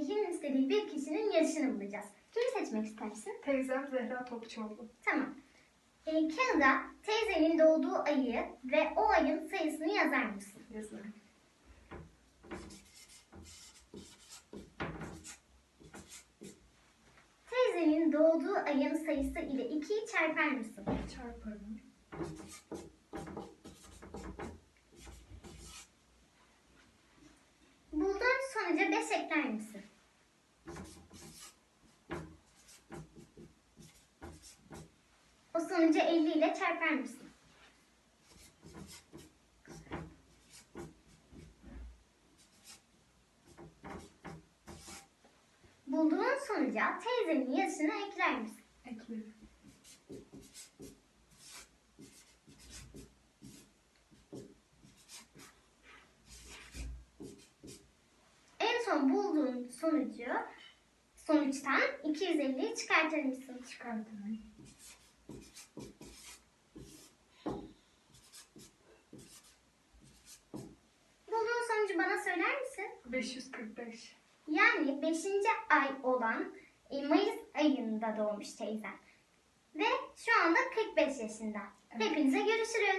Nehir'in istediği bir kişinin yaşını bulacağız. Kimi seçmek istersin? Teyzem Zehra Topçuoğlu. Tamam. E, kağıda teyzenin doğduğu ayı ve o ayın sayısını yazar mısın? Yazarım. Teyzenin doğduğu ayın sayısı ile 2'yi çarpar mısın? Çarparım. Bulduğun sonuca 5 ekler misin? Sonucu 50 ile çarpar mısın? Bulduğun sonuca teyzenin yaşını ekler misin? Eklerim. En son bulduğun sonucu sonuçtan 250'yi çıkartır mısın? Çıkartırım. Bulduğun sonucu bana misin? 545. Yani 5. ay olan e, Mayıs ayında doğmuş teyzen. Ve şu anda 45 yaşında. Hepinize görüşürüz.